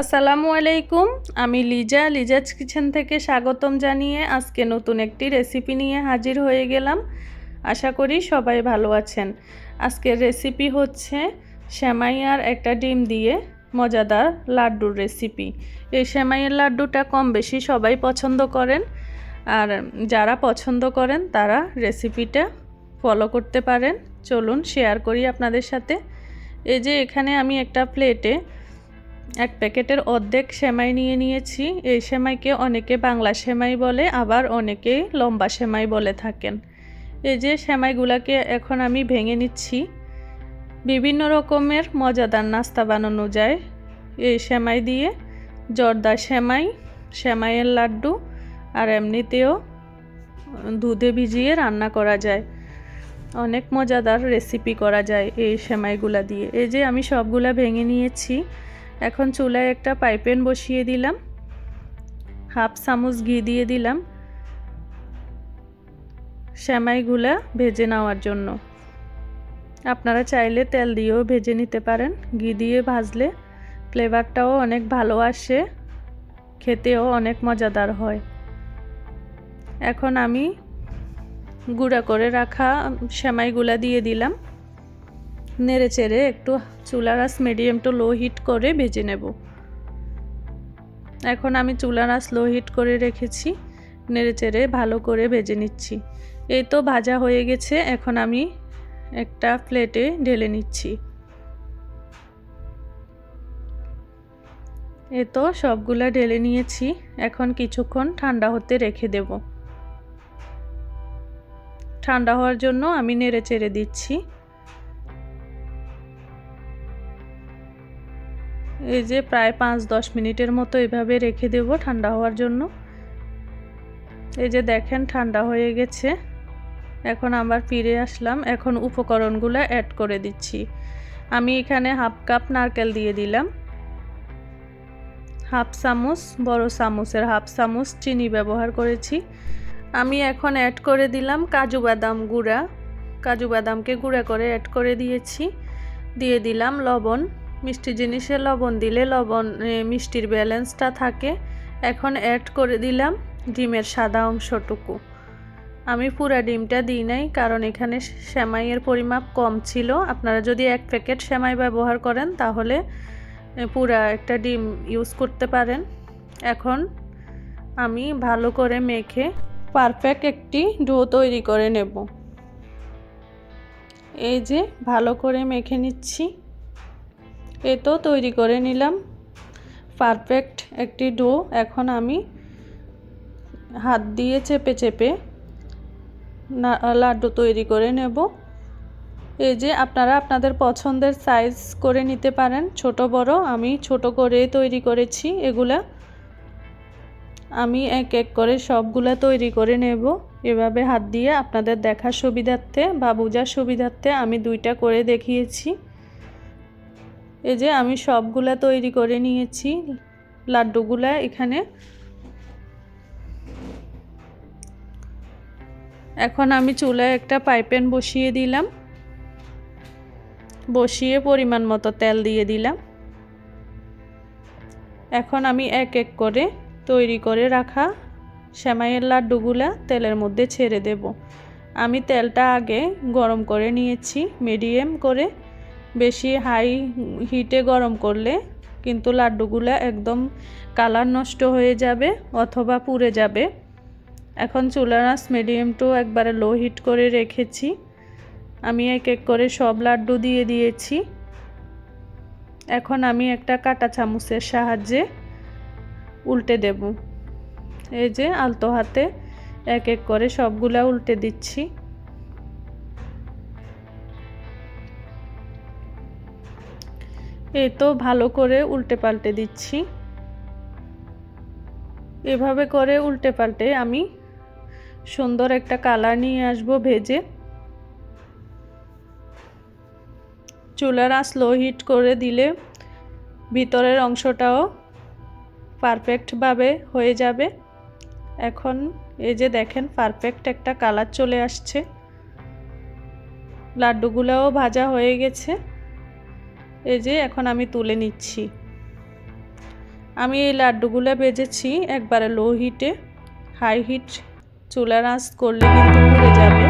আসসালামু আলাইকুম, আমি লিজা, লিজাজ কিচেন থেকে স্বাগতম জানিয়ে আজকে নতুন একটি রেসিপি নিয়ে হাজির হয়ে গেলাম। আশা করি সবাই ভালো আছেন। আজকের রেসিপি হচ্ছে সেমাইয়ার একটা ডিম দিয়ে মজাদার লাড্ডুর রেসিপি। এই সেমাইয়ের লাড্ডুটা কম বেশি সবাই পছন্দ করেন, আর যারা পছন্দ করেন তারা রেসিপিটা ফলো করতে পারেন। চলুন শেয়ার করি আপনাদের সাথে। এই যে এখানে আমি একটা প্লেটে এক প্যাকেটের অর্ধেক সেমাই নিয়ে নিয়েছি। এই সেমাইকে অনেকে বাংলা সেমাই বলে, আবার অনেকে লম্বা সেমাই বলে থাকেন। এই যে সেমাইগুলাকে এখন আমি ভেঙে নিচ্ছি। বিভিন্ন রকমের মজাদার নাস্তা বানানো যায়। এই সেমাই দিয়ে জর্দা সেমাই, সেমাইয়ের লাড্ডু, আর এমনিতেও দুধে ভিজিয়ে রান্না করা যায়। অনেক মজাদার রেসিপি করা যায় এই সেমাইগুলা দিয়ে। এই যে আমি সবগুলা ভেঙে নিয়েছি। এখন চুলায় একটা পাইপেন বসিয়ে দিলাম। হাফ চামচ ঘি দিয়ে দিলাম। সেমাইগুলা ভেজে নেওয়ার জন্য। আপনারা চাইলে তেল দিয়েও ভেজে নিতে পারেন। ঘি দিয়ে ভাজলে ফ্লেভারটাও অনেক ভালো আসে, খেতেও অনেক মজাদার হয়। এখন আমি গুঁড়া করে রাখা সেমাইগুলা দিয়ে দিলাম। নেড়ে চেড়ে একটু চুলার আস মিডিয়াম টু লো হিট করে ভেজে নেব। এখন আমি চুলার আস লো হিট করে রেখেছি, নেড়ে চেড়ে ভালো করে ভেজে নিচ্ছি। এই তো ভাজা হয়ে গেছে, এখন আমি একটা প্লেটে ঢেলে নিচ্ছি। এ তো সবগুলা ঢেলে নিয়েছি, এখন কিছুক্ষণ ঠান্ডা হতে রেখে দেব। ঠান্ডা হওয়ার জন্য আমি নেড়ে চেড়ে দিচ্ছি। এই যে প্রায় পাঁচ দশ মিনিটের মতো এভাবে রেখে দেব ঠান্ডা হওয়ার জন্য। এই যে দেখেন ঠান্ডা হয়ে গেছে। এখন আবার ফিরে আসলাম। এখন উপকরণগুলো অ্যাড করে দিচ্ছি। আমি এখানে হাফ কাপ নারকেল দিয়ে দিলাম। হাফ চামচ, বড় চামচের হাফ চামচ চিনি ব্যবহার করেছি। আমি এখন অ্যাড করে দিলাম কাজু বাদাম গুঁড়া। কাজু বাদামকে গুঁড়া করে অ্যাড করে দিয়েছি। দিয়ে দিলাম লবণ। মিষ্টি জিনিসে লবণ দিলে লবণ মিষ্টির ব্যালেন্সটা থাকে। এখন অ্যাড করে দিলাম ডিমের সাদা অংশটুকু। আমি পুরা ডিমটা দিই নাই, কারণ এখানে সেমাইয়ের পরিমাপ কম ছিল। আপনারা যদি এক প্যাকেট সেমাই ব্যবহার করেন, তাহলে পুরা একটা ডিম ইউজ করতে পারেন। এখন আমি ভালো করে মেখে পারফেক্ট একটি ডো তৈরি করে নেব। এই যে, ভালো করে মেখে নিচ্ছি। এ তো তৈরি করে নিলাম। পারফেক্ট একটি ডো এখন আমি হাত দিয়ে চেপে চেপে লাড্ডু তৈরি করে নেব। এই যে আপনারা আপনাদের পছন্দের সাইজ করে নিতে পারেন, ছোট বড়। আমি ছোট করে তৈরি করেছি এগুলা। আমি এক এক করে সবগুলা তৈরি করে নেব। এভাবে হাত দিয়ে আপনাদের দেখার সুবিধার্থে বা বোঝার সুবিধার্থে আমি দুইটা করে দেখিয়েছি। এই যে আমি সবগুলা তৈরি করে নিয়েছি, লাড্ডুগুলা এখানে। এখন আমি চুলায় একটা পাইপেন বসিয়ে দিলাম। বসিয়ে পরিমাণ মতো তেল দিয়ে দিলাম। এখন আমি এক এক করে তৈরি করে রাখা সেমাইয়ের লাড্ডুগুলা তেলের মধ্যে ছেড়ে দেব। আমি তেলটা আগে গরম করে নিয়েছি, মিডিয়াম করে। বেশি হাই হিটে গরম করলে কিন্তু লাড্ডুগুলো একদম কালার নষ্ট হয়ে যাবে অথবা পুড়ে যাবে। এখন চুলার আঁচ মিডিয়াম টু একবারে লো হিট করে রেখেছি। আমি এক এক করে সব লাড্ডু দিয়ে দিয়েছি। এখন আমি একটা কাটা চামচের সাহায্যে উল্টে দেব। এই যে আলতো হাতে এক এক করে সবগুলা উল্টে দিচ্ছি। এই তো ভালো করে উল্টে পাল্টে দিচ্ছি। এভাবে করে উল্টে পাল্টে আমি সুন্দর একটা কালার নিয়ে আসব ভেজে। চুলার আঁচ লো হিট করে দিলে ভিতরের অংশটাও পারফেক্টভাবে হয়ে যাবে। এখন এই যে দেখেন পারফেক্ট একটা কালার চলে আসছে। লাড্ডুগুলোও ভাজা হয়ে গেছে। এই যে এখন আমি তুলে নিচ্ছি। আমি এই লাড্ডুগুলো বেজেছি একবারে লো হিটে হাই হিট চুলার আঁচ করলে কিন্তু পুড়ে যাবে।